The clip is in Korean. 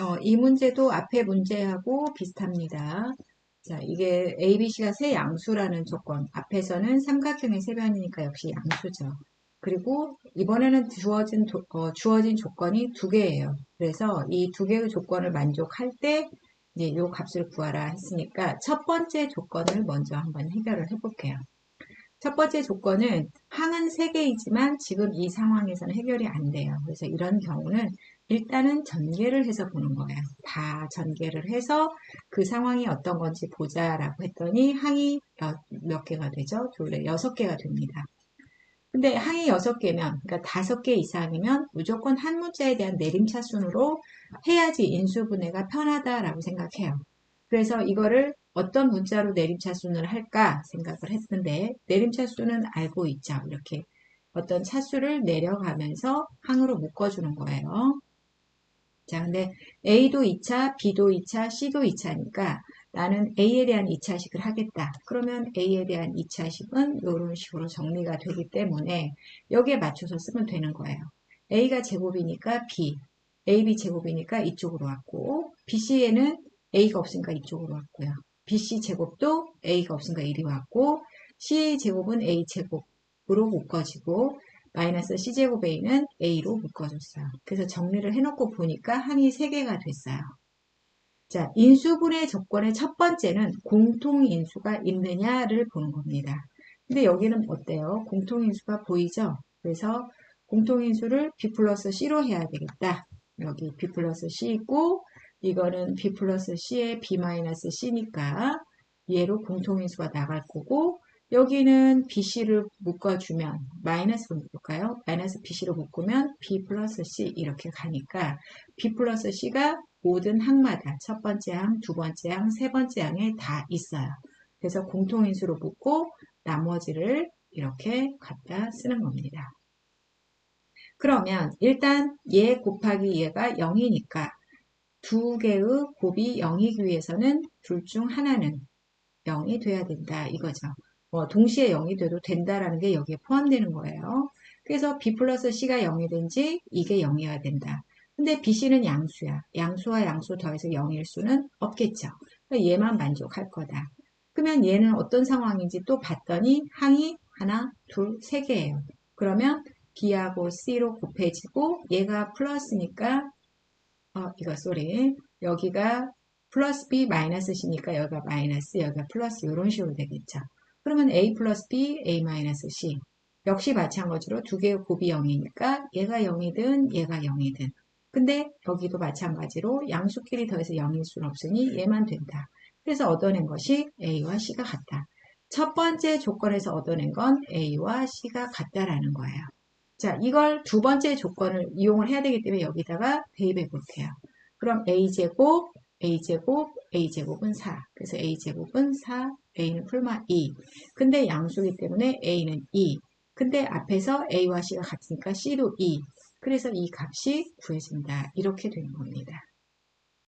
어, 이 문제도 앞에 문제하고 비슷합니다. 자, 이게 A, B, C가 세 양수라는 조건. 앞에서는 삼각형의 세변이니까 역시 양수죠. 그리고 이번에는 주어진, 도- 어, 주어진 조건이 두 개예요. 그래서 이 두 개의 조건을 만족할 때 이제 이 값을 구하라 했으니까 첫 번째 조건을 먼저 한번 해결을 해볼게요. 첫 번째 조건은 항은 3개이지만 지금 이 상황에서는 해결이 안 돼요. 그래서 이런 경우는 일단은 전개를 해서 보는 거예요. 다 전개를 해서 그 상황이 어떤 건지 보자라고 했더니 항이 여- 몇 개가 되죠? 둘에 여섯 개가 됩니다. 근데 항이 여섯 개면, 그러니까 다섯 개 이상이면 무조건 한 문자에 대한 내림차 순으로 해야지 인수분해가 편하다라고 생각해요. 그래서 이거를 어떤 문자로 내림차순을 할까 생각을 했는데 내림차수는 알고 있죠. 이렇게 어떤 차수를 내려가면서 항으로 묶어주는 거예요. 자, 근데 A도 2차, B도 2차, C도 2차니까 나는 A에 대한 2차식을 하겠다. 그러면 A에 대한 2차식은 이런 식으로 정리가 되기 때문에 여기에 맞춰서 쓰면 되는 거예요. A가 제곱이니까 B, AB 제곱이니까 이쪽으로 왔고 BC에는 A가 없으니까 이쪽으로 왔고요. BC 제곱도 A가 없으니까 이리 왔고 CA 제곱은 A 제곱으로 묶어지고 마이너스 C제곱 A는 A로 묶어줬어요. 그래서 정리를 해놓고 보니까 항이 3개가 됐어요. 자, 인수분해 조건의 첫 번째는 공통인수가 있느냐를 보는 겁니다. 근데 여기는 어때요? 공통인수가 보이죠? 그래서 공통인수를 B 플러스 C로 해야 되겠다. 여기 B 플러스 C 있고 이거는 B 플러스 C의 B 마이너스 C니까 얘로 공통인수가 나갈 거고 여기는 BC를 묶어주면 마이너스로 묶을까요? 마이너스 BC로 묶으면 B 플러스 C 이렇게 가니까 B 플러스 C가 모든 항마다 첫 번째 항, 두 번째 항, 세 번째 항에 다 있어요. 그래서 공통인수로 묶고 나머지를 이렇게 갖다 쓰는 겁니다. 그러면 일단 얘 곱하기 얘가 0이니까 두 개의 곱이 0이기 위해서는 둘 중 하나는 0이 돼야 된다 이거죠. 뭐 동시에 0이 돼도 된다라는 게 여기에 포함되는 거예요. 그래서 B 플러스 C가 0이 된지 이게 0이어야 된다. 근데 BC는 양수야. 양수와 양수 더해서 0일 수는 없겠죠. 그러니까 얘만 만족할 거다. 그러면 얘는 어떤 상황인지 또 봤더니 항이 하나, 둘, 세 개예요. 그러면 B하고 C로 곱해지고 얘가 플러스니까 어, 이거 쏘리. 여기가 플러스 B 마이너스 C니까 여기가 마이너스, 여기가 플러스 이런 식으로 되겠죠. 그러면 A 플러스 B, A 마이너스 C. 역시 마찬가지로 두 개의 곱이 0이니까 얘가 0이든 얘가 0이든. 근데 여기도 마찬가지로 양수끼리 더해서 0일 수는 없으니 얘만 된다. 그래서 얻어낸 것이 A와 C가 같다. 첫 번째 조건에서 얻어낸 건 A와 C가 같다라는 거예요. 자, 이걸 두 번째 조건을 이용을 해야 되기 때문에 여기다가 대입해 볼게요. 그럼 A제곱, A제곱, A제곱은 4. 그래서 A제곱은 4, A는 풀마 2. 근데 양수기 때문에 A는 2. 근데 앞에서 A와 C가 같으니까 C도 2. 그래서 이 값이 구해진다. 이렇게 되는 겁니다.